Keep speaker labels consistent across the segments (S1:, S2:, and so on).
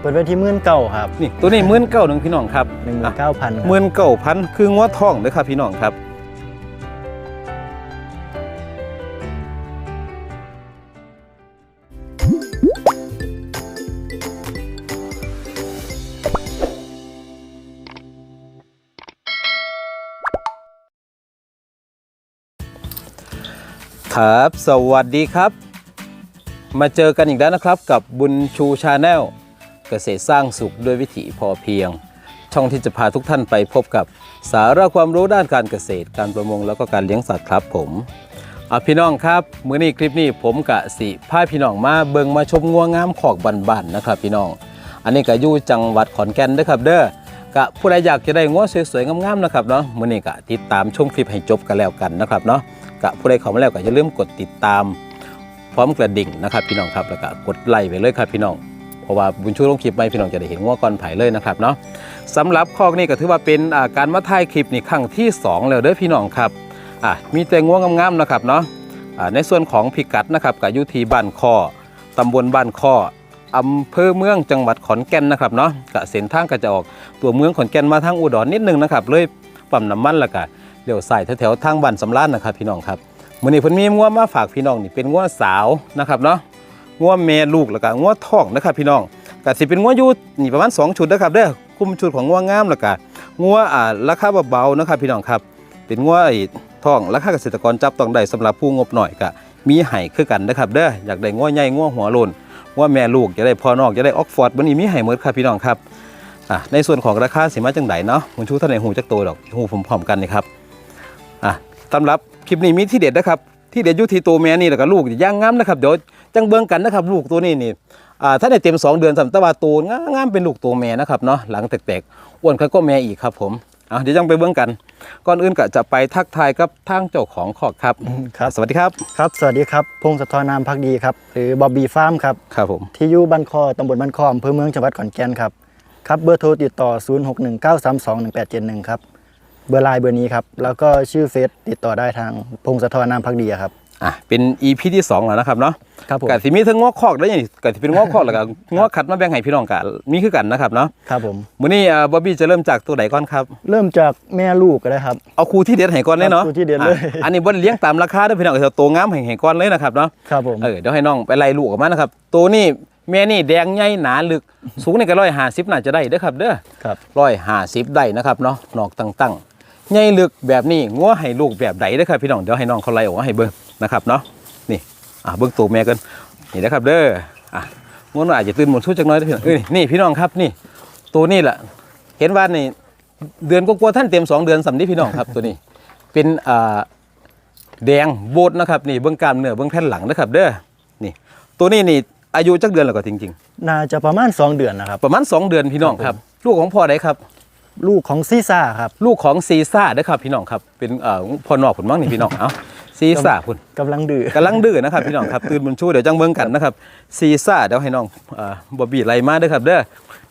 S1: เปิดไว้ที่หมื่นเก้าครับ
S2: นี่ตัวนี้หมื่นเก้าหนึ่งพี่น้องครับ
S1: หนึ่งหมื่นเก้าพัน
S2: หมื่นเก้าพันคืองัวทองเด้อครับพี่น้องครับครับ สวัสดีครับ มาเจอกันอีกแล้วนะครับกับบุญชูชาแนล เกษตรสร้างสุขด้วยวิถีพอเพียง ช่องที่จะพาทุกท่านไปพบกับสาระความรู้ด้านการเกษตร การประมงแล้วก็การเลี้ยงสัตว์ครับผมเอาพี่น้องครับมื้อนี้คลิปนี้ผมกะสิพาพี่น้องมาเบิงมาชมงัวงามขอกบันๆนะครับ พี่น้อง อันนี้ก็อยู่จังหวัดขอนแก่นเด้อครับ เด้อกะผู้ใดอยากจะได้งัวสวยๆงามๆนะครับเนาะมื้อนี้กะติดตามชมคลิปให้จบกันแล้วกันนะครับเนาะกะผู้ใดเข้ามาแล้วก็อย่าลืมกดติดตาม พร้อมกระดิ่งนะครับ พี่น้องครับแล้วก็กดไลค์ไปเลยครับพี่น้อง ราะว่าบุญชูลงคลิปไปพี่น้องจะได้เห็นงัวก่อนไผ่เลยนะครับเนาะสำหรับข้อนี้ก็ถือว่าเป็นการมาถ่ายคลิปนี่ครั้งที่สองแล้วเด้อพี่น้องครับอะมีแต่งัวงามๆนะครับเนาะอ่าในส่วนของพิกัดนะครับกับยุทีบ้านคอตำบลบ้านคออำเภอเมืองจังหวัดขอนแก่นนะครับเนาะกะเส้นทางก็จะออกตัวเมืองขอนแก่นมาทางอุดรนิดนึงนะครับเลยปั๊มน้ำมันแล้วก็เลี้ยวซ้ายแถวๆทางบ้านสำรานนะครับพี่น้องครับมื่อนี้เพิ่นมีงัวมาฝากพี่น้องนี่เป็นงัวสาวนะครับเนาะ งัวแม่ลูกแล้วก็งัวท้องนะครับพี่น้องก็สิเป็นงัวอยู่นี่ประมาณ 2 ชุดนะครับเด้อคุมชุดของงัวงามแล้วก็งัวอ่าราคาเบาๆนะครับพี่น้องครับเป็นงัวไอ้ท้องราคาเกษตรกรจับต้องได้สำหรับผู้งบหน่อยก็มีให้คือกันนะครับเด้ออยากได้งัวใหญ่งัวหัวโลนงัวแม่ลูกจะได้พ่อนอกจะได้ออกฟอร์ดวันนี้มีให้หมดครับพี่น้องครับอะในส่วนของราคาสิมาจังไดเนาะมันชูท่านไหนหูจักโตดอกหูผมพร้อมๆกันนี่ครับอะสำหรับคลิปนี้มีที่เด็ดนะครับ ที่เด็ดอยู่ที่ตัวแม่นี่แหละก็ลูกย่างงามนะครับเดี๋ยวจังเบิ่งกันนะครับลูกตัวนี้นี่อ่าถ้าได้เต็ม 2 เดือนสำตะวาตัวงามๆเป็นลูกตัวแม่นะครับเนาะหลังแตกๆอ้วนก็แม่อีกครับผมอะเดี๋ยวจังไปเบิ่งกัน ก่อนอื่นก็จะไปทักทายกับทางเจ้าของคอกครับ
S1: ครับ
S2: สวัสดีครับ
S1: ครับ สวัสดีครับพงศธรนามพักดีครับหรือบอบบี้ฟาร์มครับ
S2: ครับผม
S1: ที่อยู่บ้านคอตำบลบ้านคออำเภอเมืองจังหวัดขอนแก่นครับครับเบอร์โทรติดต่อ 0619321871 ครับ เบอร์ไลน์เบอร์นี้ครับ แล้วก็ชื่อเฟซติดต่อได้ทางพงศธรนามพักดีครับ
S2: อะเป็น EP ที่2แล้วนะครับเนาะ
S1: ครับผม
S2: กะสิมีทั้งงอคอกแล้วนี่กะสิเป็นงอคอกแล้วก็งอขัดมาแบ่งให้พี่น้องกันมีคือกันนะครับเนาะ
S1: ครับผม
S2: มื้อนี้อ่าบ๊อบบี้จะเริ่มจากตัวไหนก่อนครับ
S1: เริ่มจากแม่ลูกก็ได้ครับ
S2: เอาครูที่เด็ดให้ก่อนเลยเนาะ
S1: ครับครูที่เด็ดเลย
S2: อะอันนี้บ่ได้เลี้ยงตามราคาเด้อพี่น้องเอาตัวงามให้ให้ก่อนเลยนะครับเนาะ
S1: ครับผม
S2: เออเดี๋ยวให้น้องไปไล่ลูกออกมานะครับ ตัวนี้แม่นี่แดงใหญ่หนาลึก สูงนี่ก็ร้อยห้าสิบน่าจะได้เด้อครับ เด้อ
S1: ครับ
S2: ร้อยห้าสิบได้นะครับเนาะนอกตั้งๆ ใหญ่ลึกแบบนี้งัวให้ลูกแบบใดเด้อครับพี่น้องเดี๋ยวให้น้องเขาไล่ออกมาให้เบิ่งนะครับเนาะนี่อะเบิ่งตัวแม่กันนี่นะครับเด้ออะงัวน้อยอาจจะตื่นหมดชุดจักหน้อยเด้อพี่น้องเอ้ยนี่พี่น้องครับนี่ ตัวนี้แหละเห็นว่านี่เดือนกว่าๆท่านเต็มสองเดือนสำนี้พี่น้องครับตัวนี้เป็นอ่าแดงโบดนะครับนี่เบื้องกล้ามเนื้อเบื้องแผ่นหลังนะครับเด้อนี่ ตัวนี้นี่อายุจักเดือนแล้วก็จริง
S1: น่าจะประมาณ 2 เดือนนะครับ
S2: ๆประมาณ 2 เดือนพี่น้องครับ ลูกของพ่อใดครับ
S1: ลูกของซีซ่าครับ
S2: ลูกของซีซ่าเด้อครับพี่น้องครับเป็นเอ่อพ่อนอกผลมั่งนี่พี่น้องเอ้าซีซ่าพุ่น
S1: กำลังดื้อ
S2: กำลังดื้อนะครับพี่น้องครับตื่นบนชูเดี๋ยวจังเบิ่งกันนะครับซีซ่าเดี๋ยวให้น้องเอ่อบอบบี้ไล่มาเด้อครับเด้อ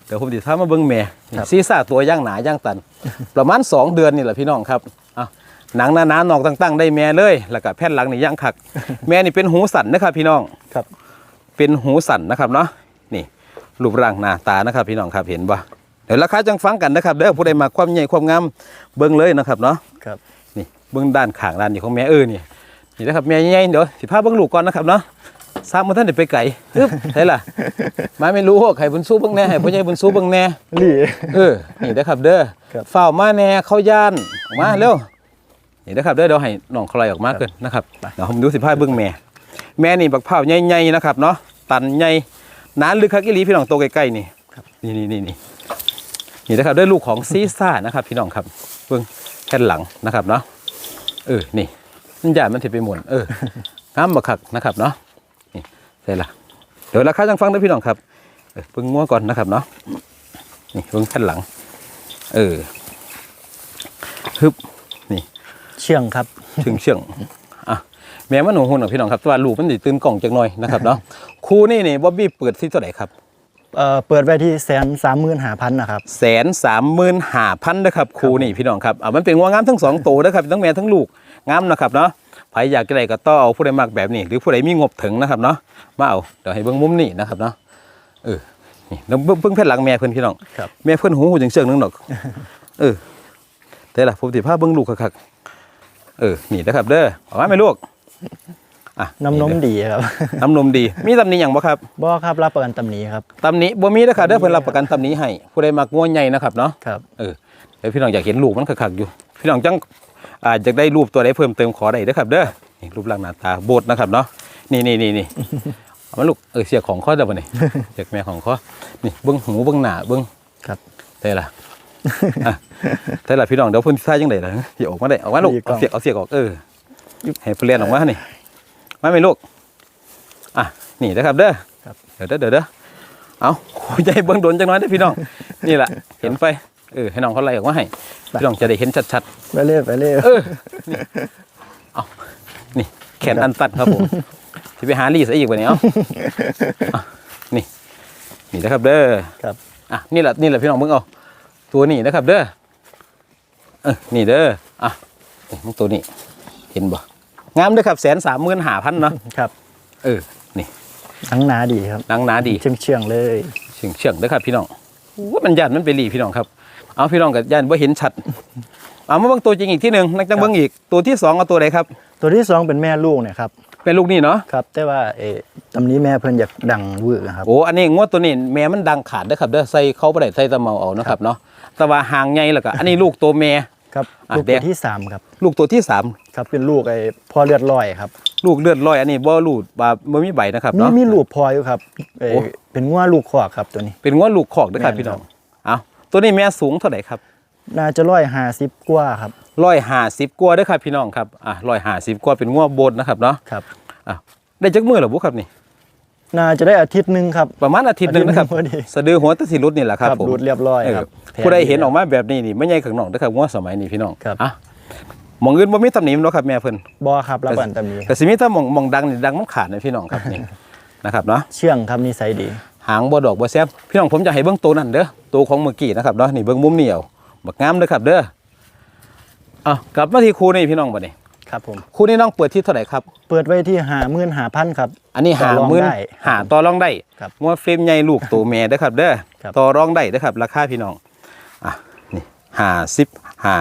S2: เดี๋ยวผมสิพามาเบิ่งแม่นี่ซีซ่าตัวย่างหนาย่างตัน ประมาณ 2 เดือนนี่แหละพี่น้องครับอะหนังหนาๆนอกตั้งๆ ได้แม่เลย แล้วก็แผ่นหลังนี่ย่างคัก แม่นี่เป็นหูสั่นนะครับพี่น้อง
S1: ครับ
S2: เป็นหูสั่นนะครับเนาะนี่รูปร่างหน้าตานะครับพี่น้องครับเห็นบ่ เดี๋ยวราคาจังฟังกันนะครับเด้อผู้ใดมาความใหญ่ความงามเบิ่งเลยนะครับเนาะ
S1: ครับ
S2: นี่เบื้องด้านข้างด้านนี้ของแม่เออนี่นี่นะครับแม่ใหญ่ๆเดี๋ยวสิพาเบิ่งลูกก่อนนะครับเนาะสร้างมาท่านได้ไปไก่อึ๊บใช่ล่ะมาไม่รู้ว่าใครบุญสู้เบิ่งแน่ให้พ่อใหญ่บุญสู้เบิ่งแน่
S1: หลี
S2: เออนี่นะครับเด้อ
S1: ครับ
S2: เฝ้ามาแน่เข้าย่านออกมาเร็วนี่นะครับเด้อเดี๋ยวให้น้องเขาไล่ออกมาเกินนะครับเดี๋ยวผมดูสิพาเบิ่งแม่ แม่นี่บักเผาวใหญ่ๆนะครับเนาะตันใหญ่หนานลึกคักอีหลีพี่น้องโตวใกล้ๆนี่นี่นี่นี่ นี่นี่นะครับด้วยลูกของซีซ่านะครับ พี่น้องครับเบิ่งแค่นหลังนะครับเนาะเออนี่มันใหญ่มันถิไปหมุนเอองามบักคักนะครับเนาะนี่ใช่ละเดี๋ยวราคาจังฟังเด้อพี่น้องครับเออเบิ่งงัวก่อนนะครับเนาะนี่เบิ่งแค่นหลัง เออฮึบนี่
S1: เชื่องครับ
S2: ถึงเชื่องอะแม่มันหนูหุ่นของพี่น้องครับแต่ว่าลูกมันสิตื่นกล่องจักหน่อยนะครับเนาะครูนี่นี่บ๊อบบี้เปิดที่เท่าไหร่ครับ
S1: เอ่อเปิดไว้ที่แสนสามหมื่นหาพันนะครับ
S2: แสนสามหมื่นห้าพันนะครับครูนี่พี่น้องครับอะมันเป็นงัวงามทั้งสองตัวนะครับทั้งแม่ทั้งลูกงามนะครับเนาะใครอยากจะได้ก็ต้องเอาผู้ใดมากแบบนี้ หรือผู้ใดมีงบถึงนะครับเนาะมาเอาเดี๋ยวให้เบิ่งมุมนี่นะครับเนาะเออนี่แล้วเบิ่งเบิ่งแผ่นหลังแม่เพิ่นพี่น้อง
S1: ครับ
S2: แม่เพิ่นหูหูจังเชิงนึงดอกเออแต่ล่ะผมสิพาเบิ่งลูกคักๆเออนี่นะครับเด้อออกมาไหมลูก อะ
S1: น้ำนมดีครับ
S2: น้ำนมดี มีตำหนิหยังบ่ครับ
S1: บ่ครับรับประกันตำหนี้ครับ
S2: ตำหนิบ่มีนะครับเด้อเพิ่นรับประกันตำหนิให้ผู้ใดมักงัวใหญ่นะครับเนาะ
S1: ครับ
S2: เออเดี๋ยวพี่น้องอยากเห็นลูกมันคักๆอยู่ พี่น้องจังอาจจะได้รูปตัวใดเพิ่มเติมขอได้เด้อครับ เด้อนี่รูปร่างหน้าตาโบดนะครับเนาะนี่นี่นี่นี่เอามาลูกเออเสียของข้อเด้อบ่นี่เสียแม่ของข้อนี่เบิ่งหูเบิ่งหน้าเบิ่ง
S1: ครับ
S2: ได้ล่ะอะได้ล่ะพี่น้องเดี๋ยวเพิ่นสิทายจังไดล่ะอย่าออกมาได้ออกมาลูก
S1: ดีกล้
S2: เอา
S1: อง
S2: เสียกเอาเสียกออกเออให้เพิ่นเรียนออกมานี่ มาไหมลูก อะ นี่นะครับเด้อ
S1: ครับ
S2: เดี๋ยวเด้อเดี๋ยวเด้อเอาคุยใจเบิ่งโดนจังน้อยเด้อพี่น้อง นี่แหละ เห็นไฟ เออ ให้น้องเขาไล่ออกมาให้ พี่น้องจะได้เห็นชัด
S1: ไปเรื่อยไปเรื่อย
S2: ๆเออนี่เอานี่ แขนอันตัดครับผมที่ไปหาลีซะอีกวันนี้เอาอะนี่ นี่นะครับเด้อ
S1: ครับ
S2: อะ นี่แหละ นี่แหละพี่น้องมึงเอา ตัวนี้นะครับเด้อ เออ นี่เด้อ อะนี่มึงตัวนี้ เห็นบ่ งามเด้อครับแสนสามหมื่นห้าพันเนาะ
S1: ครับ
S2: เออนี่
S1: ทั้งหนาดีครับ
S2: นางหนาดี
S1: เชื่องเชื่องๆเลย
S2: เฉียงเฉียงเด้อครับพี่น้องว่ามันย่านมันไปหลีพี่น้องครับ เอาพี่น้องกับย่านว่าเห็นชัดเอามาเบิ่งตัวจริงอีกที่หนึ่งนักจังเบิ่งอีกตัวที่สองเอาตัวไหนครับ
S1: ตัวที่สองเป็นแม่ลูกเนี่ยครับ
S2: เป็นลูกนี่เนาะ
S1: ครับ แต่ว่าเออตำหนี้แม่เพิ่นอยากดังวือครับ
S2: โอ้อันนี้งวดตัวนี้แม่มันดังขาดเด้อครับเด้อใส่เขาบ่ได้ใส่ตะเมาเอานะครับเนาะแต่ว่าหางใหญ่แล้วก็อันนี้ลูกตัวแม่
S1: ครับ
S2: อะ
S1: ลูก
S2: แด
S1: ตัว
S2: ง
S1: ที่สามครับ
S2: ลูกตัวที่สาม
S1: ครับเป็นลูกไอ้พ่อเลือดลอยครับ
S2: ลูกเลือดลอยอันนี้บ่ลูดบ่บ่มีใบนะครับ
S1: มี
S2: เนาะ
S1: มีลูกพออยู่ครับเอ่อ
S2: โอ้
S1: เป็นงัวลูกขอกครับตัวนี้
S2: เป็นงวดลูกคอกเด้อครับ
S1: แม่น
S2: พี่น้องเอาตัวนี้แม่สูงเท่าไหร่ครับ
S1: น่าจะร้อยห้าสิบกว่าครับ
S2: ร้อยห้าสิบกว่าเด้อครับพี่น้องครับอะร้อยห้าสิบกว่าเป็นงวดโบนนะครับเนาะ
S1: ครับ
S2: อะได้จักมือเหรอบุครับนี่
S1: น่าจะได้อาทิตย์หนึ่งครับ
S2: ประมาณอาทิตย์หนึงนะครับ
S1: อาทิตย์หนึ่งพอดี
S2: สะดือหัวตะสิรุดนี่แหละครับผม
S1: รูดเรียบร้อย
S2: เออ
S1: ครับแผล
S2: ผู้ใดเห็นออกมาแบบนี้นี่ไม่ใหญ่ข้างนอกนะครับว่าสมัยนี้พี่น้อง
S1: ครับ
S2: อะหมองอื่นบ่มีตำหนิมันเนาะครับแม่เพิ่น
S1: บอครับรับประกันตำหนี้ค
S2: แต่
S1: รับ
S2: สิมีถ้าหมองหมองดังนี่ดังมันขาดนะพี่น้องครับนี่ นะครับเนาะ
S1: เชื่องครับนิสัยดี
S2: หางบ่ดอกบ่แซ่บพี่น้องผมจะให้เบิ่งตัวนั้นเด้อตัวของเมื่อกี้นะครับเนาะนี่เบิ่งมุมนี่เอาบักงามเด้อครับเด้ออะกลับมาที่ครูนี่พี่น้องบัดนี้
S1: ครับผม
S2: ครูนี่น้องเปิดที่เท่าไหร่ครับ
S1: เปิดไว้ที่หาหมื่นหาพันครับ
S2: อันนี้
S1: ต่
S2: หา
S1: อรอง
S2: หมื่น
S1: ได้
S2: หาต่อรองได้
S1: ครับ
S2: งัวเฟรมใหญ่ลูกตัวแม่เด้อครับ เด้อ
S1: ครับ
S2: ต่อรองได้เด้อครับ ราคาพี่น้องอะนี่หาสิบหา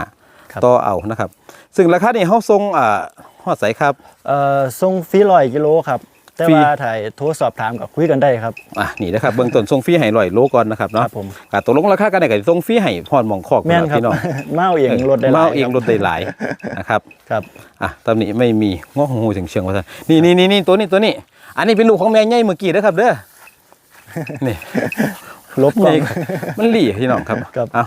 S1: ครับ
S2: ต่อเอานะครับ ซึ่งราคานี่เฮาทรงอ่าฮอดใสครับ
S1: เอ่อส่งฟรีร้อยกิโลครับ แต่
S2: ฟรี
S1: ว่าถ่ายโทรสอบถามกับคุยกันได้ครับ
S2: อะนี่นะครับเบื้องต้นทรงฟรีให้ร้อยโลก่อนนะครับ
S1: ค
S2: เนาะ
S1: รับผม
S2: กตกลงราคากันได้ก็สิทรงฟรีให้พอดหมองคอก
S1: แม่น
S2: พุ่
S1: ครับ
S2: พี่น้อง
S1: เมาเองรถได้หลาย
S2: เมาเอง
S1: คบ
S2: รถได้หลายนะครับ
S1: ครับ
S2: อะตำหนิไม่มีงอหูเฉียงเฉียงว่าซั่นนี่นี่นี่นี่ตัวนี้ตัวนี้ อันนี้เป็นลูกของแม่ใหญ่เมื่อกี้เด้อครับเด้อนี่
S1: ลบกล่อง
S2: มันหลี่พี่น้องครับ
S1: ครับ
S2: เอา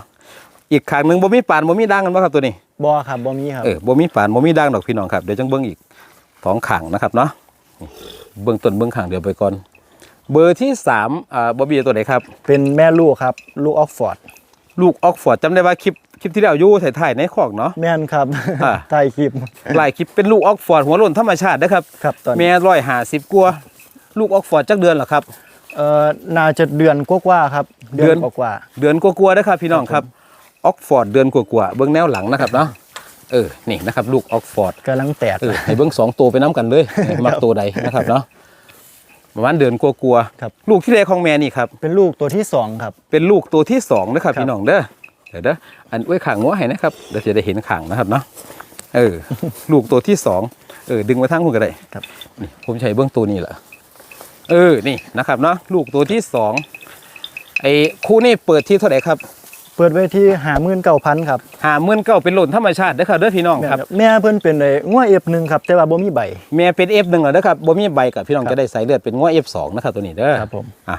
S2: อีกขางหนึ่งบ่มีปานบ่มีดังกันบ่ครับตัวนี้
S1: บอครับบอมีครับ
S2: เออบ่มีปานบ่มีดังดอกพี่น้องครับเดี๋ยวจังเบิ่งอีกสองขางนะครับเนาะนี่ เบื้องต้นเบื้องข้างเดี๋ยวไปก่อน เบอร์ที่สามอ่าบ่บีตัวไหนครับ
S1: เป็นแม่ลูกครับ ลูกออกฟอร์ด
S2: ลูกออกฟอร์ดจำได้ว่าคลิปคลิปที่แล้วอยู่ถ่ายๆในคอกเนาะ
S1: แม่นครับ
S2: อ่า
S1: ถ่ายคลิป
S2: หลายคลิปเป็นลูกออกฟอร์ดหัวโล้นธรรมชาตินะครับ
S1: ครับตอน
S2: แม่ร้อยห้าสิบกว่าลูกออกฟอร์ดจักเดือนเหรอครับ
S1: เอ่อน่าจะเดือนกว่าๆครับ
S2: เดือน
S1: กว่า
S2: เดือนกลัวาๆนะครับพี่น้องครับออกฟอร์ดเดือนกลัวาๆเบื้องแนวหลังนะครับเนาะ เออนี่นะครับ ลูกออกฟอร์ด
S1: ๆกำลังแตก
S2: เออให้เบิ้งสองตัวไปน้ำกันเลยมักตัวใดนะครับเนาะประมาณเดือนกลัวๆ
S1: ครับ
S2: ลูกที่แรกของแม่นี่ครับ
S1: เป็นลูกตัวที่สองครับ
S2: เป็นลูกตัวที่สองนะครับ
S1: ครับ
S2: พี่น้องเด้อเดี๋ยวเด้ออันไว้ขางงัวให้นะครับเดี๋ยวจะได้เห็นขางนะครับเนาะเออ ลูกตัวที่สองเออดึงมาทั้งคุณก็ได้
S1: ครับ
S2: นี่ผมใช้เบื้องตัวนี้แหละเออนี่นะครับเนาะลูกตัวที่สองไอ้คู่นี่เปิดที่เท่าไหร่ครับ
S1: เปิดไว้ที่หาหมื่นเก้าพันครับ
S2: หาเมื่นเก้าเป็นหล่นธรรมชาติเด้อครับเด้อพี่น้อง
S1: แม่น
S2: ครับ
S1: ครับ แม่เพิ่นเป็นไอ้งัวเอฟหนึ่งครับแต่ว่าบ่มีใบ
S2: แม่เป็น F หนึ่งเหรอเด้อครับบ่มีใบกับพี่น้อง
S1: ครับ
S2: จะได้ใส่เลือดเป็นง้อ F สองนะครับตัวนี้เด้อ
S1: ครับผม
S2: อะ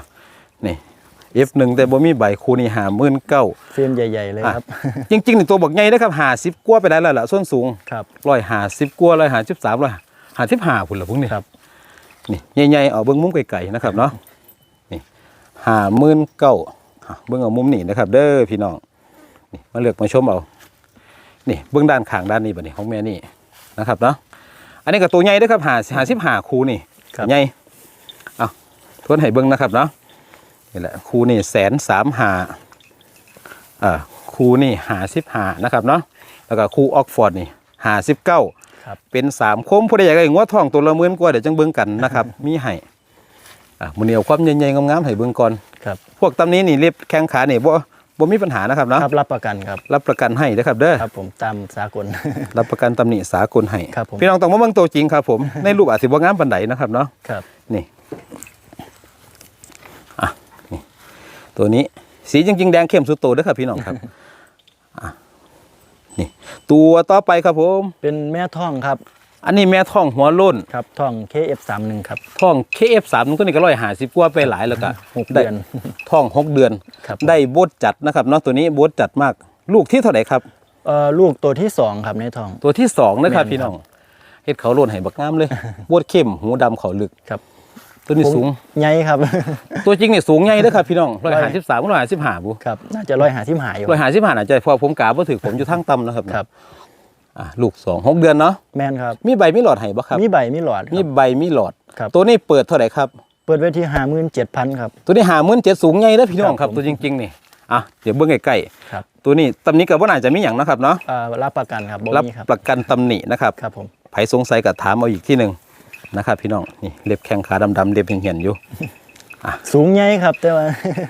S2: นี่ F หนึ่งแต่บ่มีใบคูนี่หาหมื่นเก้า
S1: เฟรมใหญ่ ๆ เลยครับ
S2: จริงๆนี่ตัวบักใหญ่เด้อครับหาสิบกว่าไปได้แล้วล่ะส่วนสูง
S1: ครับ
S2: ร้อยหาสิบกว่าร้อยหาสิบสามร้อยหาสิบห้าพุ่นละพวกนี้
S1: ครับ
S2: นี่ใหญ่ๆเอาเบิ้งมุมไกลๆนะครับเนาะนี่หาหมื่นเก้า เบิ้งเอามุมนี่นะครับ เด้อพี่น้องนี่มาเลือกมาชมเอานี่เบิ้งด้านข้างด้านนี้บัดนี้ของแม่นี่นะครับเนาะอันนี้ก็ตัวใหญ่เด้อครับหาหาสิบห้าคูนี่
S1: ครับ
S2: ใหญ่เอาทวนให้เบิ้งนะครับเนาะนี่แหละคูนี่แสนสามหาอ่าคูนี่หาสิบหานะครับเนาะแล้วก็คูออกฟอร์ดนี่หาสิบเก้า
S1: ครับ
S2: เป็นสามคมผู้ใดอยากได้งัวทองตัวละหมื่นกว่าเดี๋ยวจังเบิ่งกันนะครับ มีให้ อะมื้อนี้เอาความใหญ่ๆงามๆให้เบิ่งก่อน
S1: ครับ
S2: พวกตำนี้นี่เรียบแข้งขานี่บ่บ่มีปัญหานะครับเนาะ
S1: ครับรับประกันครับ
S2: รับประกันให้นะครับเด้อ
S1: ครับผมตามสากล
S2: รับประกันตำหนิสากลให้
S1: ครับผม
S2: พี่น้องต้องมาเบิ่งตัวจริงครับ ผมในรูปอาจสิบ่งามปานใดนะครับเนาะ
S1: ครับ
S2: นี่อะนี่ตัวนี้สีจริงๆแดงเข้มสุดโตเด้อครับพี่น้องครับอะนี่ตัวต่อไปครับผม
S1: เป็นแม่ท่องครับ
S2: อันนี้แม่ท้องหัวโล้น
S1: ครับท่อง KF31 ครับ
S2: ท้อง KF3 ตัวนี้ก็ร้อยหาสิบกว่าไปหลายแล้วก็
S1: หกเดือน
S2: ท้องหกเดือน
S1: ครับ
S2: ได้บดจัดนะครับเนาะตัวนี้บดจัดมาก ลูกที่เท่าไหร่ครับ
S1: เอ่อลูกตัวที่สองครับในท้อง
S2: ตัวที่สองนะครับ
S1: แม่นครับ
S2: พี่น้องเฮ็ดเขาโล้นให้บักงามเลยบดเข้มหูดำเขาลึก
S1: ครับ
S2: ตัวนี้สูง
S1: ใหญ่ครับ
S2: ตัวจริงเนี่ยสูงใหญ่เด้อครับพี่น้องร้อยหาสิบสามร้อยหาสิบห้าบุ
S1: ครับน่าจะร้อยหาที่หายอยู่
S2: ร้อยหาสิบห้าอาจจะพอผมกาบ่ถือผมอยู่ทั้งต่ำนะครับ
S1: ครับ
S2: อะลูกสองหกเดือนเนาะ
S1: แมนครับ
S2: มีใบมีหลอดให้บ่ครับ
S1: มีใบมีหลอดค
S2: มี
S1: รับ
S2: ใบมีหลอด
S1: ครับ
S2: ตัวนี้เปิดเท่าไหร่ครับ
S1: เปิดไว้ที่ห้าหมื่นเจ็ดพันครับ
S2: ตัวนี้หามื่นเจ็ดสูงใหญ่เด้อพี่น้องค
S1: ครั
S2: รับบ
S1: ผม
S2: ตัวจริงๆนี่อะเดี๋ยวเบิ่งใกล้
S1: ครับ
S2: ๆตัวนี้ตำนี้กับว่าน่าจะมีอย่างนะครับเนาะ
S1: เอ่อรับประกันครับบ่
S2: รับ
S1: มีครับ
S2: ประกันตำหนินะครับ
S1: ครับผม
S2: ไผสงสัยก็ถามเอาอีกที่หนึ่งนะครับพี่น้องนี่เล็บแข้งขาดำๆเล็บเหี่ยนๆอยู่
S1: สูงใหญ่ครับแต่ว่า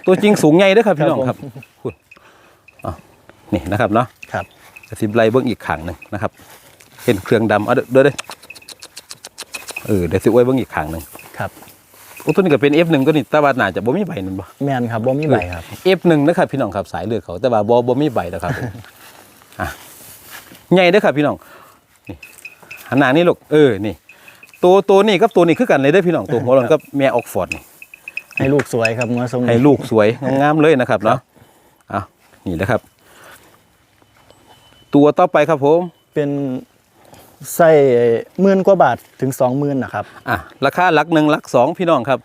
S2: ตัวจริงสูงใหญ่เด้อครับพี่น้อง
S1: ค
S2: ค
S1: รั
S2: รั
S1: บบผม
S2: พูดอ๋อนี่นะครับเนาะ
S1: ครับ
S2: กระสิบไล่เบิ้งอีกขังหนึ่งนะครับ เห็นเครื่องดำเอาเด้อเด้อเด้อเออเดี๋ยวสิไว้เบิ้งอีกขังหนึ่ง
S1: ครับ
S2: โอ้ตัวนี้ก็เป็น F1 ตัวนี้แต่ว่าน่าจะบ่มีใบนั่นบ่
S1: แมนครับบ่มีใบครับ
S2: F1 นะครับพี่น้องครับสายเลือดเขาแต่ว่าบ่บ่มีใบนะครับผมอะใหญ่เด้อครับพี่น้องนี่หันหน้านี่ลูกเออนี่ ตัวตัวนี้กับตัวนี้คือกันเลยเด้อพี่น้องตัวหัวหลอนกับแม่ออกฟอร์ดนี่
S1: ให้ลูกสวยครับงัวทรงนี้
S2: ให้ลูกสวยงามๆเลยนะครับเนาะอะนี่นะครับ ตัวต่อไปครับผม
S1: เป็นใส่หมื่นกว่าบาทถึงสองหมื่นนะครับ
S2: อะราคาหลักหนึ่งหลักสองพี่น้องครับ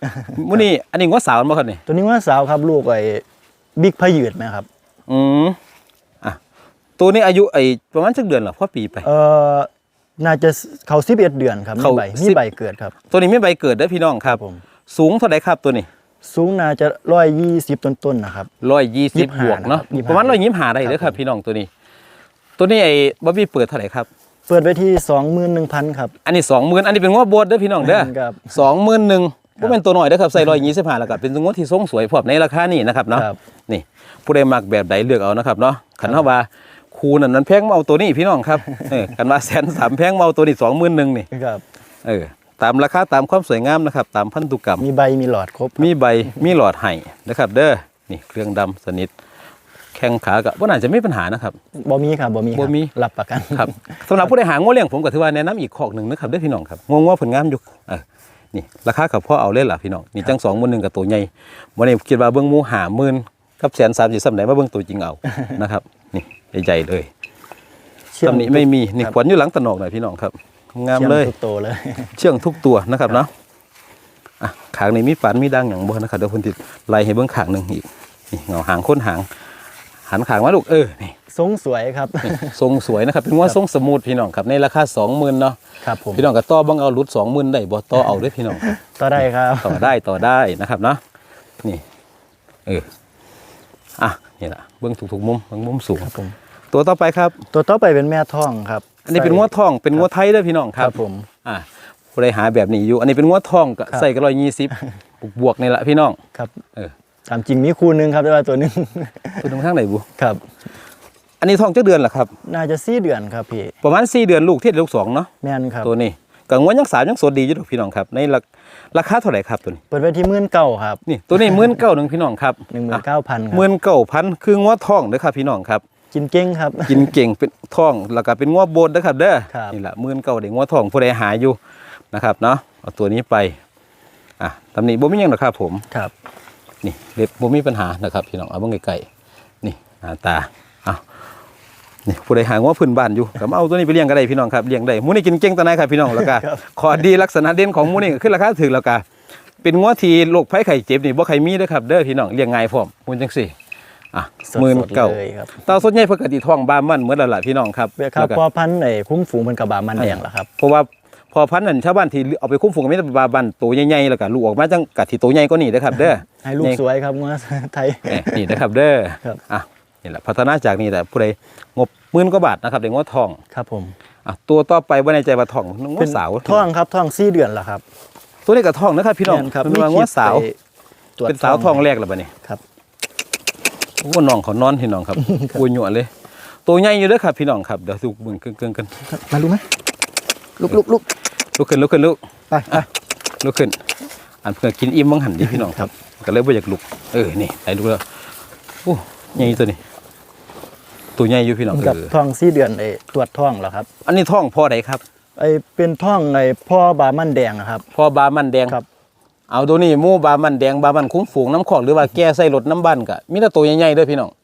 S2: มื้อนี้อันนี้ว่าสาวมั้ครับนี่
S1: ตัวนี้ว่าสาวครับลูกไอ้บิ๊กพยืดไหมครับ
S2: อืมอะตัวนี้อายุไอ้ประมาณสักเดือนเหรอพ่อปีไป
S1: เอ่อน่าจะเขาสิบเอ็ดเดือนครับมี
S2: เข้า
S1: ใบมี
S2: 10
S1: ใบเกิดครับ
S2: ตัวนี้ไม่ใบเกิดเด้อพี่น้องครับ
S1: ผม
S2: สูงเท่าไหร่ครับตัวนี้
S1: สูงน่าจะร้อยยี่สิบต้นๆนะครับ
S2: ร้อยยี่สิบ
S1: 25
S2: บวกเนาะ
S1: นะครับ25
S2: ประมาณร้อยยี่หาได้
S1: ครับ
S2: เด้อครับ
S1: ผม
S2: พี่น้องตัวนี้ ตัวนี้ไอ้บ๊อบบี้เปิดเท่าไหร่ครับ
S1: เปิดไว้ที่สองหมื่นหนึ่งพันครับ
S2: อันนี้สองหมื่นอันนี้เป็นงวดโบดเด้อพี่น้องเด้อ
S1: ครับ
S2: สองหมื่นหนึ่งก็เป็นตัวหน่อยเด้อครับใส่ร้อยยี่สิบห้าแล้วก็เป็นงวดที่ทรงสวยพร้อมในราคานี่นะครับเนาะ
S1: ครับ
S2: นี่ผู้ใดมักแบบใดเลือกเอานะครับเนาะขันเท่าว่าครูนั่นนั้นแพงมาเอาตัวนี้พี่น้องครับเออกันว่าแสนสามแพงมาเอาตัวนี้สองหมื่นหนึ่งนี่
S1: ครับ
S2: เออตามราคาตามความสวยงามนะครับตามพันธุกรรม
S1: มีใบมีหลอดครบ
S2: มีใบมีหลอดไห้นะครับ เด้อนี่เครื่องดำสนิท แข้งขากับว่าน่าจะไม่มีปัญหานะครับ
S1: บ่มีครับบ่มีครับ
S2: บ่มี
S1: รับประกัน
S2: ครับสำหรับผู้ใดหาง้อเลี้ยงผมก็ถือว่าแนะนำอีกขอกหนึ่งนะครับเด้อพี่น้องครับงงว่าผลงามอยู่เออนี่ราคากับพ่อเอาเลยล่ะพี่น้องนี่จังสองหมื่นหนึ่งกับตัวใหญ่วันนี้คิดว่าเบิ้งหมูหาหมื่นกับแสนสามสิบสำไหนมาเบิ้งตัวจริงเอานะครับ นี่ใหญ่ๆเลย
S1: เชื่อม
S2: ตำหนิไม่มีนี่
S1: ครับ
S2: ขวัญอยู่หลังตะหนอกหน่อยพี่น้องครับงาม
S1: ชื่อ
S2: เลย
S1: ทุกโตเลย
S2: เชื่องทุกตัวนะครับเนาะอะขางนี้มีปันมีดังอย่างบ่นะครับเดี๋ยวคนติดไล่ให้เบิ้งขางหนึ่งอีกนี่เงาหางค้นหาง หันขางมาลูกเออนี่
S1: ทรงสวยครับ
S2: ทรงสวยนะครับเป็นว่าทรงสมูทพี่น้องครับในราคาสองหมื่นเนาะ
S1: ครับผม
S2: พี่น้องก็ต่อบังเอารุดสองหมื่นได้บ่ต่อเอาเด้วยพี่น้องครับ
S1: ต่อได้ครับ
S2: ต่อได้ต่อได้นะครับเนาะนี่เอออะนี่แหละเบื้องถูกๆมุมเบื้องมุมสูง
S1: ครับผม
S2: ตัวต่อไปครับ
S1: ตัวต่อไปเป็นแม่ท่องครับ
S2: อันนี้เป็นงวดทองเป็นงวดไทยเด้อพี่น้องค
S1: ค
S2: รั
S1: รั
S2: บบ
S1: ผม
S2: อะผู้ใดหาแบบนี้อยู่ อันนี้เป็นงวดทองก็
S1: ครับ
S2: ใส่กันร้อยยี่สิบบวกๆนี่แหละพี่น้อง
S1: ครับ
S2: เออ
S1: ตามจริงมีคู่หนึงครับแต่ว่าตัวหนึง
S2: ตัวนึงข้างไหนบุ
S1: ครับ
S2: อันนี้ทองเจ้าเดือนเหรอครับ
S1: น่าจะสี่เดือนครับพี่
S2: ประมาณสี่เดือนลูกเทียบลูกสองเนาะ
S1: แม่นครับ
S2: ตัวนี้กังวลยังสามยังสดดีอยู่ดอกพี่น้องครับ ในราราคาเท่าไหร่ครับตัวนี้
S1: เปิดไว้ที่หมื่นเก้าครับ
S2: นี่ตัวนี้หมื่นเก้าหนึ่งพี่น้องครับ
S1: หนึ่งหมื่นเก้าพันค
S2: ห
S1: รับ
S2: มื่นเก้าพันคืองวดทองเด้อครับพี่น้องครับ
S1: กินเก้งครับ
S2: กินเก่งเป็นทองแล้วก็เป็นงวดโบนนะครับเด้อ
S1: ครับ
S2: นี่แหละหมื่นเก้าเด็กงวดทองผู้ใดหาอยู่นะครับเนาะเอาตัวนี้ไปอะตำหนิบ่มีหยังหรอกครับผม
S1: ครับ
S2: นี่เล็บบ่มีปัญหานะครับพี่น้องเอาเบิ่งไกลๆนี่หน้าตาเอานี่ผู้ใดหางว่าพื้นบ้านอยู่ก็มาเอาตัวนี้ไปเลี้ยงก็ได้พี่น้องครับเลี้ยงได้หมูนี่กินเก่งตะไหนครับพี่น้องแล้วก็ขอดีลักษณะเด่นของหมูนี่ก็คือราคาถึกแล้วก็เป็นงัวที่โรคภัยไข้เจ็บนี่บ่ใครมีเด้อครับเด้อพี่น้องเลี้ยงง่ายพร้อมมูลจังซี่อะ
S1: สดๆ
S2: หมื่นเก้า
S1: เลยครับ
S2: ตาสดใหญ่เพิ่นก็สิท้องบ้ามันเหมือนแล้วล่ะพี่น้องครับ
S1: เวลาครับ
S2: แล้วก็
S1: พอพันธุ์ไอ้คุ้มฝูงเป็นกระบามันแดงเหรอครับ
S2: เพราะว่า พอพันธุ์นั่นชาวบ้านที่เอาไปคุ้มฝูงก็มีแต่บาบันตัวใหญ่ๆแล้วก็ลูกออกมาจังกะที่ตัวใหญ่กว่านี้เด้อครับเด้อ
S1: ให้ลูกสวยครับงัวไทย
S2: เอ้ยนี่นะครับเด้อ
S1: ครับ
S2: อะนี่แหละพัฒนาจากนี่แหละผู้ใดงบหมื่นกว่าบาทนะครับเด็กงวดทอง
S1: ครับผม
S2: อะตัวต่อไปว่าในใจว่าทองงว
S1: เป็
S2: ด
S1: น
S2: สาว
S1: ท่องครับท่องสี่เดือนเหรอครับ
S2: ตัวนี้ก็ทองนะครับพี่น้อง
S1: แม่ครับ
S2: เป็นว่างวดสาว
S1: ไปตรวจ
S2: เป็นสาว
S1: ท้
S2: ท้
S1: อ
S2: องงแรกแล้วบัดนี้
S1: ครับ
S2: โอ้น้องเขานอนพี่น้องครับอุ้ยหยวเลย ตัวใหญ่อยู่เด้อครับพี่น้องครับเดี๋ยวสุกเบิ่งเกิงๆกัน
S1: ครับมาดูไหม ลุกลุกลุก
S2: ลุกขึ้นลุกขึ้นลุก
S1: ไปไป
S2: ลุกขึ้น อันเพื่อกินอิ่มบ้างหันดิพี่น้องครับก็เลยบ่อยากลุกเออนี่ได้ลุกแล้วโอ้ใหญ่ตัวนี้ตัวใหญ่อยู่พี่น้อง
S1: กับ
S2: เออ
S1: ท้องสี่เดือนไอ้ตรวจท้องแล้วครับ
S2: อันนี้ท้องพ่อใดครับ
S1: ไอ้เป็นท้องไอ้พ่อบามันแดงอะครับ
S2: พ่อบามันแดง
S1: ครับ
S2: เอาตัวนี้หมู่บามันแดงบามันคุ้มฝูงน้ำขอกหรือว่าแก้ใส่รถน้ำบ้านก็มีแต่ตัวใหญ่ๆเด้อพี่น้อง
S1: ครับ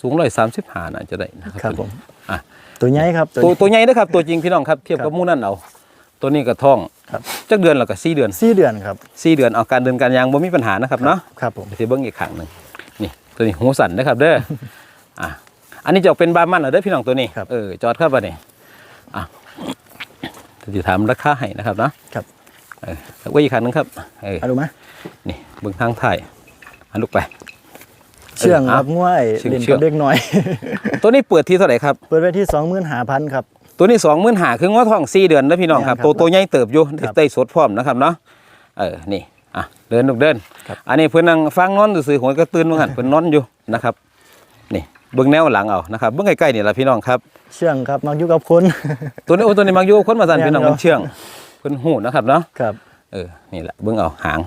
S2: สูงร้อยสามสิบห้าน่าจะได้นะค
S1: ครั
S2: รั
S1: บบผม
S2: อะ
S1: ตัวใหญ่ครับ
S2: ตัว
S1: นี้
S2: ตัวใหญ่นะครับ ตัวจริงพี่น้องครับเทียบกับหมู่นั่นเอาตัวนี้ก็ท้อง
S1: ครับ
S2: จักเดือนแล้วก็สี่เดือน
S1: สี่เดือนครับ
S2: สี่เดือนเอาการเดินการยางบ่มีปัญหานะครับเนาะ
S1: ครับผม
S2: เดี๋ยวสิเบิ้งอีกครั้งหนึ่งนี่ตัวนี้หูสั่นนะครับเด้ออะอันนี้จะออกเป็นบามันเหรอเด้อพี่น้องตัวนี้
S1: ครับ
S2: เออจอดเข้าไปนี่อะจะถามราคาให้นะครับเนาะ
S1: ครับ
S2: เออแล้วก็อีกครั้งหนึงครับเออ
S1: มาดูไหม
S2: นี่เบิ้งทางถ่ายอันลุกไป
S1: เชื่อง
S2: เออ
S1: ครับง่วย
S2: เชื่อง
S1: เล่น
S2: เชื่
S1: กั
S2: อง
S1: บเด็กน้อย
S2: ตัวนี้เปิดที่เท่าไหร่ครับ
S1: เปิดไว้ที่สองหมื่นหาพันครับ
S2: ตัวนี้สองหมื่นหาคือง้อทองสี่เดือนนะพี่น้องครับ
S1: แม่นครับ
S2: ตัวตัวใหญ่เติบอยู่
S1: ครับ
S2: ได้สดพร้อมนะครับเนาะเออนี่อะเดินลูกเดิน
S1: ครับ
S2: อันนี้เพื่อนนั่งฟังนอนซื่อๆหัวกระตื้นว่าหัน เพื่อนนอนอยู่นะครับนี่เบิ้งแนวหลังเอานะครับเบิ้งใกล้ๆนี่แหละพี่น้องครับ
S1: เชื่องครับมักอยู่กับคน
S2: ตัวนี้โอ้ตัวนี้มักอยู่คนมาสั่น
S1: แม่น
S2: พี่น้อง
S1: เนาะ
S2: มันเชื่องเพิ่นหูนะครับเนาะ
S1: ครับ
S2: เออนี่แหละเบิ่งเอาหาง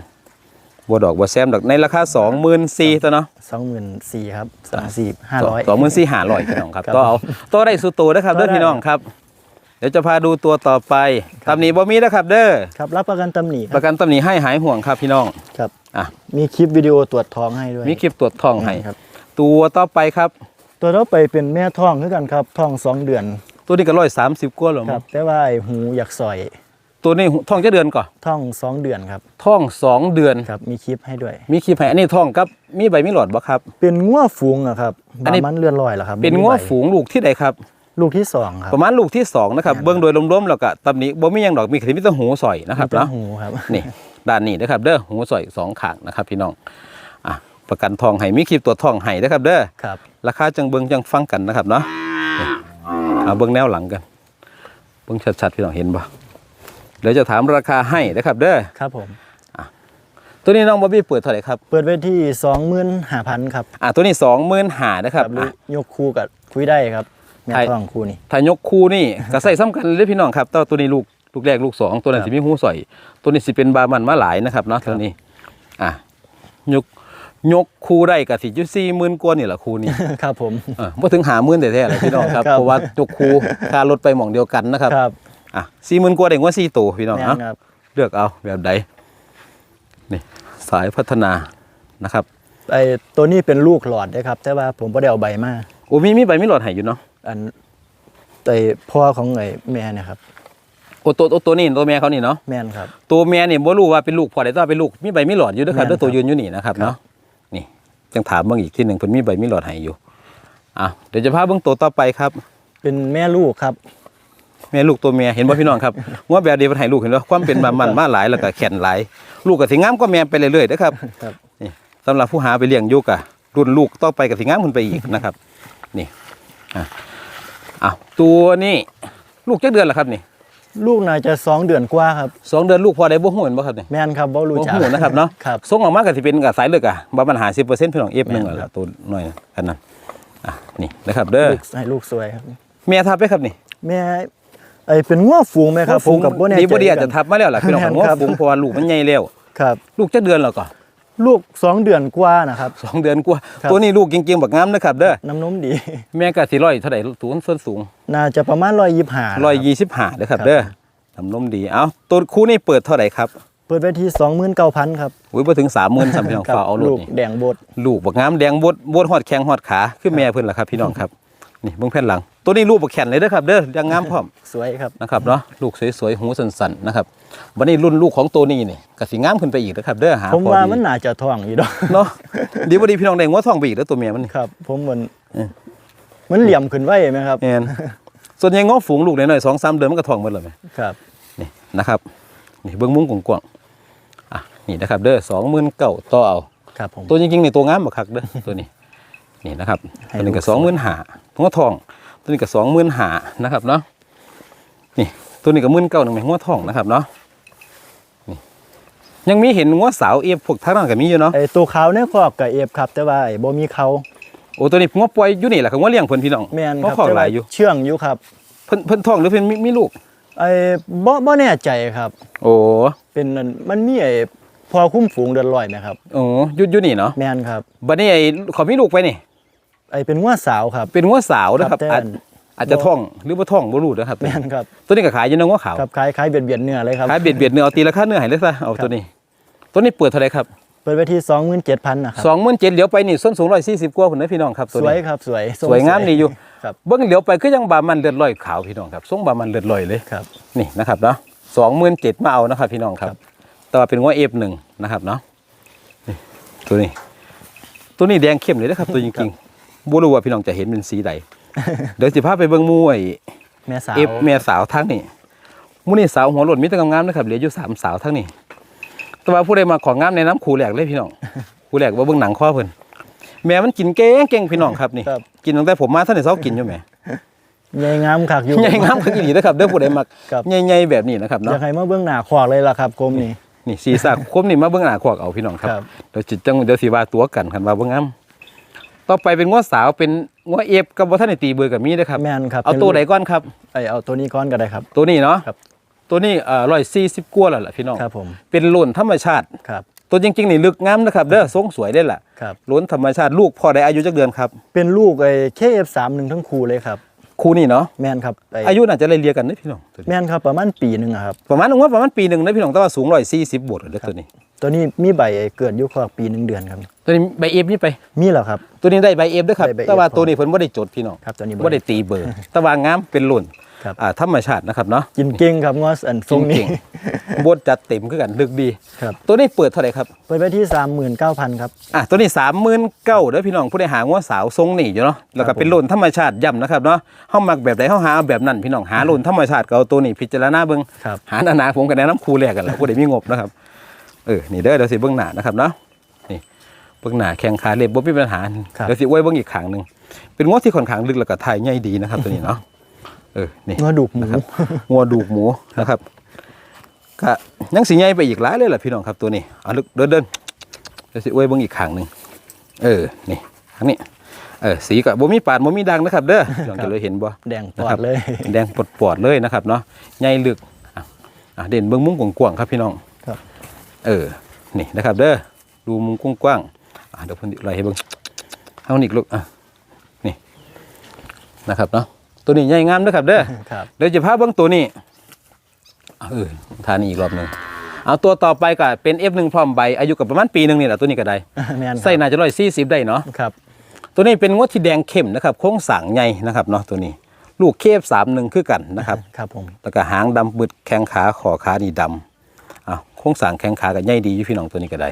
S2: บัวดอกบัวแซมดอกในราคา 24,000ตัวเนาะ
S1: สองหมื่นสี่ครับสามสี่ห้าร้อย
S2: 24,500พี่น้องครับ
S1: ครับ
S2: ต่อเอาต่อได้สุดโตนะครับ
S1: ต่
S2: เด้
S1: อ
S2: อ
S1: ได้
S2: พี่น้องครับ เดี๋ยวจะพาดูตัวต่อไปตำหนิบ่มีนะครับ เด้อ
S1: ครับรับประกันตำหนิค
S2: ป
S1: รั
S2: ระ
S1: บ
S2: กันตำหนิให้หายห่วงครับพี่น้อง
S1: ครับ
S2: อะ
S1: มีคลิปวิดีโอตรวจท้องให้ด้วย
S2: มีคลิปตรวจทองให้
S1: ครับ
S2: ตัวต่อไปครับ
S1: ตัวต่อไปเป็นแม่ท้องคือกันครับท้องสองเดือน
S2: ตัวนี้ก็130กว่าหรอ
S1: ครับแต่ว่าไอ้หูอยากสอย
S2: ตัวนี้ท้องจะเดือนก่อน
S1: ท้องสองเดือนครับ
S2: ท้องสองเดือน
S1: ครับมีคลิปให้ด้วย
S2: มีคลิปให้อันนี้ท้องกับมีใบมีหลอดบ่ครับ
S1: เป็นงัวฝูงอะครับ
S2: อันนี้
S1: บามันเลื่อนลอยเหรอครับ
S2: เป็น
S1: ไม่มี
S2: งัว
S1: ใบ
S2: ฝูงลูกที่ใดครับ
S1: ลูกที่สองครับ
S2: ประมาณลูกที่สองนะครับ
S1: แม่น
S2: เบื้องโดยรวมๆแล้วก็ตำหนิบ่มีหยังดอกมีแค่มีแต่หูสอยนะครับ
S1: มีแต่
S2: เนาะ
S1: หูครับ
S2: นี่ด้านนี้นะครับเด้อหูสอยสองข้างนะครับพี่น้องอะประกันทองให้มีคลิปตัวจทองให้นะครับเด้อ
S1: ครับ
S2: ราคาจังเบิ่งจังฟังกันนะครับเนาะนี่เอาเบิ่งแนวหลังกันเบิ่งชัดๆพี่น้องเห็นบ่ เดี๋ยวจะถามราคาให้นะครับเด้อ
S1: ครับผม
S2: ตัวนี้น้องบอบบี้เปิดเท่าไหร่ครับ
S1: เปิดไว้ที่สองหมื่นห้าพันครับ
S2: อะตัวนี้25,000นะครับ
S1: หรื
S2: อะ
S1: อยกคู่กับคุยได้ครับแม่
S2: ใช่
S1: ท้องคู่นี่
S2: ถ้ายกคู่นี่ ก็ใส่ซ้ำกันเลยพี่น้องครับแต่ว่าตัวนี้ลูกลูกแรกลูกสองตัวนั้น
S1: ครับ
S2: สิมีหูสอย ตัวนี้สิเป็นบามันมาหลายนะครับเนาะ
S1: ครับ
S2: ตัวนี้อะยกยกคู่ได้กับสิจุสี่หมื่นกว่านี่แหละคู่นี้
S1: ครับผม
S2: เออบ่ถึงหาหมื่นแต่แท้ๆเลยพี่น้องครับ
S1: ครับ
S2: เพราะว่ายกคู่ค่ารถไปหม่องเดียวกันนะครับ
S1: ครับ
S2: อะสี่หมื่นกว่าได้งว่าสี่ตัวพี่น้อง
S1: แม่
S2: เนาะ
S1: นครับ
S2: เลือกเอาแบบใดนี่สายพัฒนานะครับ
S1: ไอ้ตัวนี้เป็นลูกหลอดนะครับ แต่ว่าผมไ่ได้เอาใบมา
S2: โอ้มีมีใบมีหลอดให้อยู่เนาะ
S1: อันไอ้พ่อของไอ้แม่เนะครับ
S2: โอ้ตัวตัวตัวนี้ตัวแม่เขานี่เนาะ
S1: แม่นครับ
S2: ตัวแม่นี่บ่รู้ว่าเป็นลูกพ่อได้ต้องเป็นลูกมีใบมีหลอดอยู่ด้วยครับ
S1: แม่น
S2: ด้วยตัว
S1: ครับ
S2: ยืนอยู่นี่นะครับ
S1: ครับ
S2: เนาะนี่จังถามเบิ่งอีกทีหนึ่งเพิ่นมีใบมีหลอดให้อยู่อะเดี๋ยวจะพาเบิ่งตัวต่อไปครับ
S1: เป็นแม่ลูกครับ
S2: แม่ลูกตัวแม่เห็นบ่พี่น้องครับว่าแบบเดียวมันให้ลูกเห็นบ่ความเป็นมามันมาหลายแล้วก็แข็งหลาย ลูกก็สิงามกว่าแม่ไปเรื่อยๆนะครับ
S1: ครับ
S2: นี่สำหรับผู้หาไปเลี้ยงอยู่กะรุ่นลูกต่อไปก็สิงามขึ้นไปอีกนะครับ นี่อะอะตัวนี้ลูกจักเดือนละครับนี่
S1: ลูกน่าจะสองเดือนกว่าครับ
S2: สองเดือนลูกพอได้บ่ฮู้เห็นบ่ครับนี่
S1: แม่นครับบ่รู้
S2: บ่
S1: จัก
S2: ฮู้นะครับเนาะ
S1: ครับ
S2: ส่งออกมาก็สิเป็นกับสายเลือดอะบ่ปัญหา10%พี่น้อง F1
S1: แม่น
S2: แล้ว
S1: ครั
S2: ล่ะ
S1: บ
S2: ตัวน้อยกันนั้นอะนี่นะครับเด้อ
S1: ลูกให้ลูกสวยครับ
S2: เมียทับไปครับนี่
S1: แม่ ไอ้เป็นงัวฝูงไหมครับผมกับบ่แน่ใจ
S2: ดีบ่ดีอาจจะทับมาแล้วล่ะพี่น้อง
S1: แม่น
S2: งอ
S1: ครับ
S2: ฝูงเพราะว่าลูกมันใหญ่แล้ว
S1: ครับ
S2: ลูกจักเดือนแล้วก็
S1: ลูกสองเดือนกว่านะครับ
S2: สองเดือนกว่า
S1: ครับ
S2: ตัวนี้ลูกจริงๆบักงามนะครับเด้อ
S1: น้ำนมดี
S2: แม่ก็สิร้อยเท่าใดสูงส่วนสูง
S1: น่าจะประมาณร้อยยี่ห้า
S2: 125เด้อครับ
S1: ครับ
S2: เด้อทำนมดีเอ้าตัวคู่นี้เปิดเท่าไหร่ครับ
S1: เปิดไว้ที่สองหมื่นเก้าพันครับ
S2: อุ้ยบ่ถึง30,000สำพี่น้อง
S1: ครับ
S2: ฝากเอาลู
S1: ลู
S2: ก
S1: ก
S2: นี่
S1: แดงบด
S2: ลูกบักงามแดงบดบดฮอดแข้งฮอดขาคือแม่เพิ่นล่ะครับ พี่น้องครับนี่เบิ่งแผ่นหลัง ตัวนี้ลูกบักแข็งเลยเด้อครับเด้อยังงามพร้อม
S1: สวยครับ
S2: นะครับเนาะลูกสวยๆหูสันๆนะครับวันนี้รุ่นลูกของตัวนี้นี่ก็สิงามขึ้นไปอีกนะครับเด้อหา
S1: ผม
S2: พอ
S1: ว่า
S2: ดี
S1: มันน่าจะท้องอยู่ดอก
S2: เนาะดีบ่ดีพี่น้องได้งัวทองไปอีกแล้วตัวเมียมันนี่
S1: ครับ ผมเหมือน
S2: เออ
S1: มันเหลี่ยมขึ้นไว้ไหมครับ
S2: แม่นส่วนใหญ่ง้อฝูงลูกน้อยๆ2-3เดือนมันก็ท้องหมดแล้วแม่
S1: ครับ
S2: นี่นะครับนี่เบิ่งมุมกว้างๆอะนี่นะครับเด้อ29,000ต่อเอา
S1: ครับผม
S2: ตัวจริงๆนี่ตัวงามบักคักเด้อตัวนี้นี่นะครับ
S1: ให้
S2: ตัวนี้ก็
S1: ลูกสวย
S2: 25,000งัวทอง ตัวนี้ก็25,000นะครับเนาะนี่ตัวนี้ก็19,000นึงแม่งัวทองนะครับเนาะนี่ยังมีเห็นงัวสาวเอฟพวกทางนั้นก็มีอยู่เนาะ
S1: ไอ้ตัวขาวเนี่ยคอกกับเอฟครับ แต่ว่าไอ้บ่มีเขา
S2: โอ้ตัวนี้งัวปล่อยอยู่นี่แหละคืองัวเลี้ยงเพิ่นพี่น้อง
S1: แม่น
S2: งั
S1: ควรับ
S2: ขอก
S1: แต่
S2: ห
S1: ว่า
S2: ลายอยู่
S1: เชื่องอยู่ครับ
S2: เพิ่นเพิ่นท้องหรือเพิ่นมีมีลูก
S1: ไอ้บ่บ่แน่ใจครับ
S2: โอ้
S1: เป็นอันมันมีไอ้พอคุ้มฝูงเดือนลอยไหมครับ
S2: โอ้อยู่อยู่นี่เนาะ
S1: แม่นครับ
S2: บัดนี้ไอ้เขามีลูกไปนี่
S1: ไอ้เป็นงัวสาวครับ
S2: เป็นงัวสาวนะครับ
S1: แต่
S2: อาจอาจจะท้องหรือบ่ท้องบ่รู้นะครับ
S1: แม่นครับ
S2: ตัวนี้ก็ขายอยู่เนาะงัวขาว
S1: ครับคล้ายคล้ายเบียดเบียดเนื้อเลยครับ
S2: ขายเบียดเบียดเนื้อเอาตีราคาเนื้อให้เลยซะเอา
S1: ครับ
S2: ตัวนี้ ตัวนี้เปิดเท่าไหร่ครับ
S1: เปิดไปที่27,000นะครับ
S2: 27,000เหลียวไปนี่ส้นสูง140กว่าพุ่นนะพี่น้องครับตัว
S1: สวย
S2: นี้
S1: ครับสวย
S2: สวยงามดีอยู่
S1: ครับ
S2: เบิ่งเหลียวไปคือยังบามันเลือดลอยขาวพี่น้องครับทรงบามันเลือดลอยเลย
S1: ครับ
S2: นี่นะครับเนาะสองหมื่นเจ็ดมาเอานะครับพี่น้องครับ
S1: ครับ
S2: แต่ว่าเป็นว่าเอฟหนึ่งนะครับเนาะนี่ตัวนี้ ตัวนี้แดงเข้มเลยนะครับ ตัวจริงๆ บ่รู้ว่าพี่น้องจะเห็นเป็นสีใดเดี๋ยวสิพาไปเบิ่งหมูไอ้
S1: แม่สาว
S2: เอฟแม่สาวทั้งนี่หมูนี่สาวหัวหล่นมีแต่งามๆนะครับเหลืออยู่สามสาวทั้งนี้แต่ว่าผู้ใดมาของงามในน้ำคูแหลกเลยพี่น้องคูแหลกว่าเบิ่งหนังข้อเพิ่นแม่มันกินเก่งเก่งพี่น้องครับนี่
S1: ครับ
S2: กินตั้งแต่ผมมาท่านได้เช้ากินอยู่แหม
S1: ใหญ่งามคักอยู่
S2: ใหญ่งามคืออีหลีนะครับเด้อผู้ใดมัก
S1: ครับ
S2: ใหญ่ๆแบบนี้นะครับ
S1: อ
S2: เนาะ
S1: ยากให้มาเบื้องหน้าขวากเลยล่ะครับกรมนี่
S2: นี่สีสักคมนี่มาเบื้องหน้าขวากเอาพี่น้องครับ
S1: ครับ
S2: เดี๋ยวจิตจังเดี๋ยวสีว่าตัวกันคันว่าเบื้องงาม ต่อไปเป็นง้วสาวเป็นง้วเอฟกับว่าท่านได้ตีเบอร์กับมีนะครับ
S1: แม่นครับ
S2: เอาตัวไหนก้อนครับ
S1: ไอยเอาตัวนี้ก้อนก็ได้ครับ
S2: ตัวนี้เนาะ
S1: ครับ
S2: ตัวนี้เอ่อร้อยสี่สิบกว่าแล้วล่ะพี่น้อง
S1: ครับผม
S2: เป็นหล่นธรรมชาติ
S1: ครับ
S2: ตัวจริงๆนี่ลึกงามนะครับเด้อทรงสวยได้ล่ะ
S1: ครับ
S2: หล้นธรรมชาติลูกพ่อได้อายุจักเดือนครับ
S1: เป็นลูกไอ้เคเอฟสามหนึ่งทั้งคู่เลยครับ
S2: คู่นี่เนาะ
S1: แม่นครับไอ้
S2: อายุน่าจะไล่เลียกันนะพี่น้องตัวนี้
S1: แม่นครับประมาณปีหนึ่งอะครับ
S2: ประมาณว่าประมาณปีหนึ่งนะพี่น้องแต่ว่าสูงร้อยสี่สิบบวกเลยเด้อตัวนี้
S1: ตัวนี้มีใบเกิดอยุคอกปีหนึ่งเดือนครับ
S2: ตัวนี้ใบเอฟนี่ไป
S1: มีแล้วครับ
S2: ตัวนี้ได้ใบเอฟด้วยครับ
S1: ได้ใบ F
S2: แต่ว่าตัวนี้เพิ่นบ่ได้จดพี่น้อง
S1: ครับตัวนี้
S2: บ่ได้ตีเบอร์แต่ว่างามเป็นหล่น
S1: ครับ
S2: อ่าธรรมชาตินะครับเนาะ
S1: กินเก่งครับงอสอันทรงนี้
S2: จริงๆบทจัดเต็มคือกันลึกดี
S1: ครับ
S2: ตัวนี้เปิดเท่าไหร่ครับ
S1: เปิดไปที่สามหมื่นเก้าพันครับ
S2: อะตัวนี้ 39,000เด้อพี่น้องผู้ใดหางัวสาวทรงนี่อยู่เนาะแล้วก็เป็นหล่นธรรมชาติย่ำนะครับเนาะเฮามักแบบใดเฮาหาเอาแบบนั้นพี่น้องหาหล่นธรรมชาติก็เอาตัวนี้พิจารณาเบิ่ง
S1: ครับ
S2: หาหนาๆผมก็แนะนำครูแรกกันแหล้วผู้ใดมีงบนะครับเออนี่เด้อเดี๋ยวสิเบิ่งหน้านะครับเนาะนี่เบิ่งหน้าแข้งขาเล็บบ่มีปัญหา
S1: ครับ
S2: เดี๋ยวสิอวยเบิ่งอีกข้างหนึงเป็นงัวที่ค่อนข้างลึกแล้วก็ถ่ายใหญ่ดีนะครับตัวนี้เนาะ เออนี่
S1: งอดุกหมู
S2: นะครับงัวดูกหมูนะครับก็ยังสีใหญ่ไปอีกหลายเลยแหละพี่น้องครับตัวนี้เอาลึกเดินเดินเดี๋ยวสิอวยเบิ่งอีกข้างหนึ่งเออนี่ทางนี้เออสีก็บ่มีปาดบ่มีดังนะครับ เด้อพี่น้องจะเลยเห็นบ่
S1: แดงป
S2: นะ
S1: อ
S2: ครั
S1: ด
S2: บ
S1: เลย
S2: แดงปอดๆเลยนะครับเนาะใหญ่ลึกอะอะเด่นเบิ่งมุมกว้างๆครับพี่น้อง
S1: ครับ
S2: เออนี่นะครับ เด้อดูมุมกว้างๆอะเดี๋ยวเพิ่นไล่ให้เบิ่งเอานี่ลูกอะนี่นะครับเนาะ ตัวนี้ใหญ่งามนะครับเด้อ
S1: ครับ
S2: เดี๋ยวจะพาเบื้องตัวนี้เออทานอีกรอบหนึ่งเอาตัวต่อไปก็เป็น F1 พร้อมใบอายุกับประมาณปีหนึ่งนี่แหละตัวนี้ก็ได้
S1: แม่นครับ
S2: ใส่น่าจะร้อยสี่สิบได้เนาะ
S1: ครับ
S2: ตัวนี้เป็นงวดที่แดงเข้มนะครับโค้งสร้างใหญ่นะครับเนาะตัวนี้ลูกเคฟสามหนึ่งคือกันนะครับ
S1: ครับผม
S2: แล้วก็หางดำบึดแข้งขาขอขานี่ดำอะโค้งสร้างแข้งขากับใหญ่ดีอยู่พี่น้องตัวนี้ก็ได้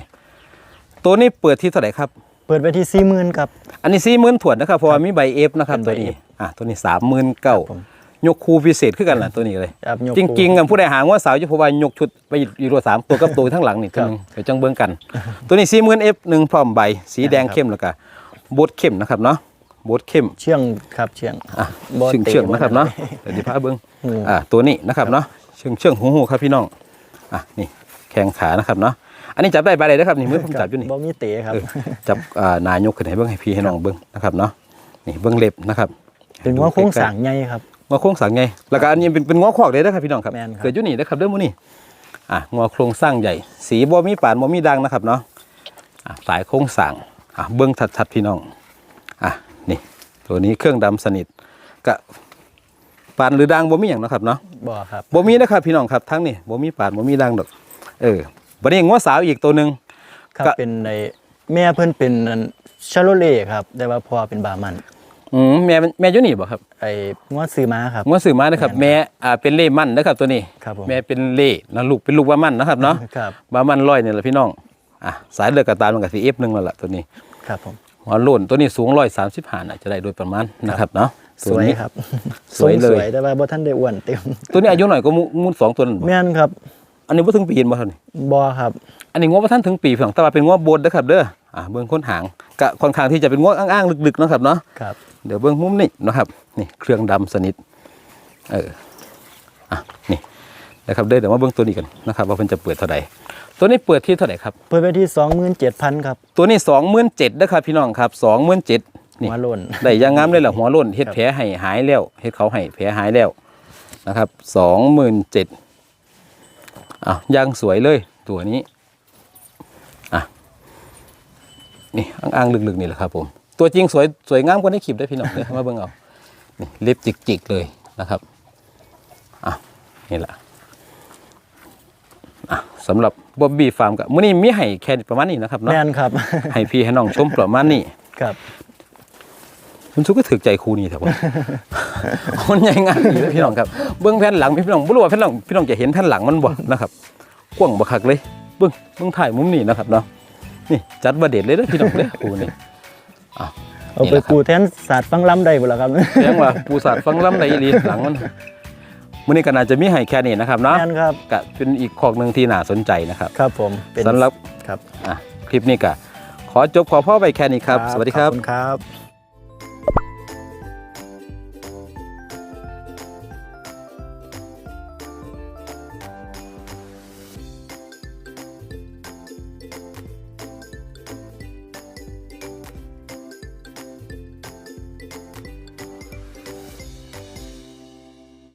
S2: ตัวนี้เปิดที่เท่าไหร่ครับ
S1: เปิดไปที่สี่หมื่นครับ
S2: อันนี้สี่หมื่นถวดนะครับเพราะว่ามีใบเอฟนะครับ
S1: เป็น
S2: ตัว
S1: ใบ
S2: นี้
S1: F
S2: อะตัวนี้สามหมื่นเก้า
S1: ผม
S2: ยกคูพิเศษขึ้นกันล่ะตัวนี้เลย
S1: ครับยก
S2: จริงๆกันผู้ใดหางว่าสาวจะพบว่ายกชุดไปอยู่ตัวสามตัวกับตัวทั้งหลังนี่ตัวหนึงเดี๋ยวจังเบิ้งกัน ตัวนี้สี่หมื่นเอฟหนึ่งพร้อมใบ สีแดงเข้มแล้วก็บดเข้มนะครับเนาะบดเข้ม
S1: เชื่องครับเชื่อง
S2: อะ
S1: บ่
S2: เชื่อง
S1: ตะ
S2: เชื่องนะครับเนาะ
S1: บ่
S2: เดี๋ยวดีพาเบิ้ง
S1: อืม
S2: อ่าตัวนี้นะครับเนาะเชื่องเชื่องหูหูครับพี่น้องอะนี่แข้งขานะครับเนาะ อันนี้จับได้ใบใดนะครับนี่มือผมจับอยู่นี่
S1: บ่มีเตะครับ
S2: เออจับอ่านายกขึ้นให้เบิ้งให้พี่ให้น้องเบิ้งนะครับเนาะนี่เบิ้งเล็บนะครับ
S1: เป็นงอโค้งสร้างใหญ่ครับ
S2: งอโครงสร้างไงแล้วก็อันนี้เป็นเป็นงอขอกเลยนะครับพี่น้องครับ
S1: แม่นครับ
S2: เกิดอยู่นี่นะครับเด้อมื้อนี้อะงอโครงสร้างใหญ่ สีบ่มีปานบ่มีดังนะครับเนาะอะสายโครงสร้างอะเบิ่งชัดๆพี่น้องอะนี่ตัวนี้เครื่องดำสนิทก็ปานหรือดังบ่มีหยังนะครับเนาะ
S1: บ่ครับ
S2: บ่มีนะครับพี่น้องครับทั้งนี่บ่มีปานบ่มีดังดอกเออ บัดนี้งอสาวอีกตัวหนึง
S1: ครับ
S2: ก็
S1: เป็นในแม่เพิ่นเป็นชาโลเล่ครับ แต่ว่าพ่อเป็นบามัน
S2: อืมแม่แม่อยู่นี่บ่ครับ
S1: ไอ้งอซื้อมาครับ
S2: งอสื่อมานะครับ แม่อ่าเป็นเล่มั่นนะครับตัวนี้
S1: ครับผม
S2: แม่เป็นเล่นะลูกเป็นลูกว่ามั่นนะครับเนาะ
S1: ครับ
S2: บามันร้อยนี่แหละพี่น้องอะสายเลือดกระตามมันกับสีเอฟหนึ่งแล้วล่ะตัวนี้
S1: ครับผม
S2: หัวโล้นตัวนี้สูงร้อยสามสิบห้าน่ะจะได้โดยประมาณนะครับเนาะ
S1: สวย
S2: ตัวนี้
S1: ครับ
S2: สวยเลย
S1: ทรงแต่ว่าบ่ทันได้อ้วนเต็ม
S2: ตัวนี้อายุหน่อยก็มูมูลสองตัวนั้นบ่
S1: แม่นครับ
S2: อันนี้ว่าถึงปีนบ่เท่านี้
S1: บ่ครับ
S2: อันนี้งวว่าท่านถึงปีเพียงแต่ว่าเป็นงวโบนนะครับเด้ออะเบื้องค้นหางกะค่อนข้างที่จะเป็นงวอ้างๆลึกๆนะครับเนาะ
S1: ครับ
S2: เดี๋ยวเบื้องมุมนี่นะครับนี่เครื่องดำสนิทเอออะนี่นะครับเด้อเดี๋ยวมาเบื้องตัวนี้กันนะครับว่าเพิ่นจะเปิดเท่าใดตัวนี้เปิดที่เท่าไหร่ครับ
S1: เปิดไปที่27,000ครับ
S2: ตัวนี้สองหมื่นเจ็ดนะครับพี่น้องครับสองหมื่นเจ็ดนี่
S1: หัวโล่น
S2: ได้อยางงามเลยล่ะหัวโล้นเฮ็ด
S1: ครับ
S2: แผลให้หายแล้วเฮ็ดเขาให้แผลหายแล้วนะครับสองหมื่นเจ็ด อะยางสวยเลยตัวนี้อะนี่อ่างๆลึกๆนี่แหละครับผม ตัวจริงสวยสวยงามกว่าในคลิปได้อพี่น้องเลยมาเบิ่งเอานี่เล็บจิกๆเลยนะครับอะนี่แหละอะสำหรับบ๊อบบี้ฟาร์มกับมื้อนี้มีให้แค่ประมาณนี้นะครับเนาะ
S1: แม่นครับ
S2: ให้พี่ให้น้องชมประมาณนี้
S1: ครับ
S2: คุณชุกก็ถือใจครูนี่แถวะมันใหญ่งานดีเลยพี่น้องครับเบื้องแผ่นหลังพี่น้องบ่รู้ว่าแผ่นหลังพี่น้องจะเห็นแผ่นหลังมันบ่นะครับกว้างบักคักเลยเบื้องเบื้องถ่ายมุมนี้นะครับเนาะนี่จัดประเด็ดเลยเด้อพี่น้องเด้อครูนี่
S1: เอาไปปูแทนศาสตร์ฟังล้ำได้บ่ล่ะครับ
S2: แจ้งว่าปูสาดฟังล้ำในอีหลีหลังมันมื้อนี้ก็น่าจะมีให้แค่นี้นะครับเนาะ
S1: แม่นครับ
S2: ก็เป็นอีกขอกหนึ่งที่น่าสนใจนะครับ
S1: ครับผมเป็น
S2: สำหรับ
S1: ครับ
S2: อะคลิปนี้ก็ขอจบขอพ่อไปแค่นี้ครับ สวัสดีครั
S1: ข
S2: บ
S1: อบคุณครับ